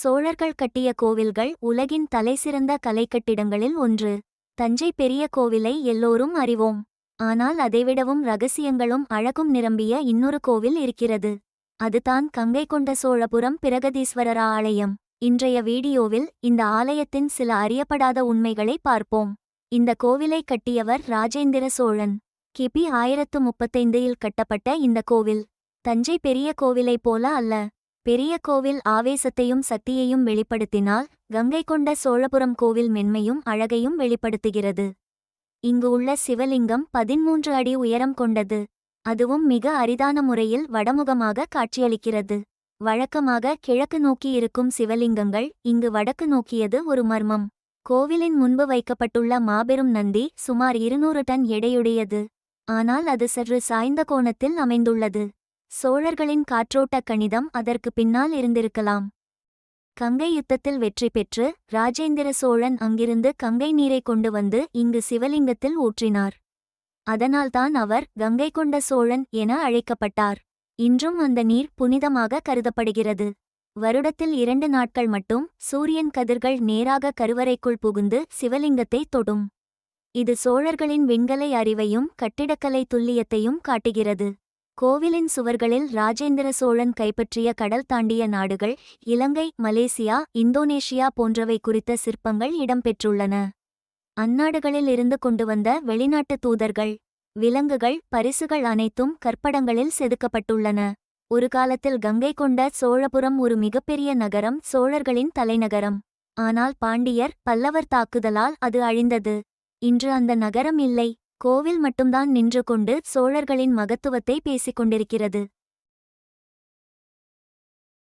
சோழர்கள் கட்டிய கோவில்கள் உலகின் தலைசிறந்த கலைக்கட்டிடங்களில் ஒன்று. தஞ்சை பெரிய கோவிலை எல்லோரும் அறிவோம். ஆனால் அதைவிடவும் ரகசியங்களும் அழகும் நிரம்பிய இன்னொரு கோவில் இருக்கிறது. அதுதான் கங்கை கொண்ட சோழபுரம் பிரகதீஸ்வரர் ஆலயம். இன்றைய வீடியோவில் இந்த ஆலயத்தின் சில அறியப்படாத உண்மைகளை பார்ப்போம். இந்த கோவிலை கட்டியவர் ராஜேந்திர சோழன். கிபி ஆயிரத்து முப்பத்தைந்தில் கட்டப்பட்ட இந்த கோவில். தஞ்சை பெரிய கோவிலைப் போல அல்ல. பெரிய கோவில் ஆவேசத்தையும் சக்தியையும் வெளிப்படுத்தினால் கங்கை கொண்ட சோழபுரம் கோவில் மென்மையும் அழகையும் வெளிப்படுத்துகிறது. இங்கு உள்ள சிவலிங்கம் பதிமூன்று அடி உயரம் கொண்டது. அதுவும் மிக அரிதான முறையில் வடமுகமாக காட்சியளிக்கிறது. வழக்கமாக கிழக்கு நோக்கி இருக்கும் சிவலிங்கங்கள் இங்கு வடக்கு நோக்கியது ஒரு மர்மம். கோவிலின் முன்பு வைக்கப்பட்டுள்ள மாபெரும் நந்தி சுமார் இருநூறு டன் எடையுடையது. ஆனால் அது சற்று சாய்ந்த கோணத்தில் அமைந்துள்ளது. சோழர்களின் காற்றோட்ட கணிதம் அதற்கு பின்னால் இருந்திருக்கலாம். கங்கை யுத்தத்தில் வெற்றி பெற்று ராஜேந்திர சோழன் அங்கிருந்து கங்கை நீரை கொண்டு வந்து இங்கு சிவலிங்கத்தில் ஊற்றினார். அதனால்தான் அவர் கங்கை கொண்ட சோழன் என அழைக்கப்பட்டார். இன்றும் அந்த நீர் புனிதமாக கருதப்படுகிறது. வருடத்தில் இரண்டு நாட்கள் மட்டும் சூரியன் கதிர்கள் நேராக கருவறைக்குள் புகுந்து சிவலிங்கத்தை தொடும். இது சோழர்களின் விண்கலை அறிவையும் கட்டிடக்கலை துல்லியத்தையும் காட்டுகிறது. கோவிலின் சுவர்களில் ராஜேந்திர சோழன் கைப்பற்றிய கடல் தாண்டிய நாடுகள் இலங்கை மலேசியா இந்தோனேஷியா போன்றவை குறித்த சிற்பங்கள் இடம்பெற்றுள்ளன. அந்நாடுகளில் இருந்து கொண்டு வந்த வெளிநாட்டு தூதர்கள் விலங்குகள் பரிசுகள் அனைத்தும் கற்படங்களில் செதுக்கப்பட்டுள்ளன. ஒரு காலத்தில் கங்கை கொண்ட சோழபுரம் ஒரு மிகப்பெரிய நகரம் சோழர்களின் தலைநகரம். ஆனால் பாண்டியர் பல்லவர் தாக்குதலால் அது அழிந்தது. இன்று அந்த நகரம் இல்லை. கோவில் மட்டும்தான் நின்று கொண்டு சோழர்களின் மகத்துவத்தை பேசிக் கொண்டிருக்கிறது.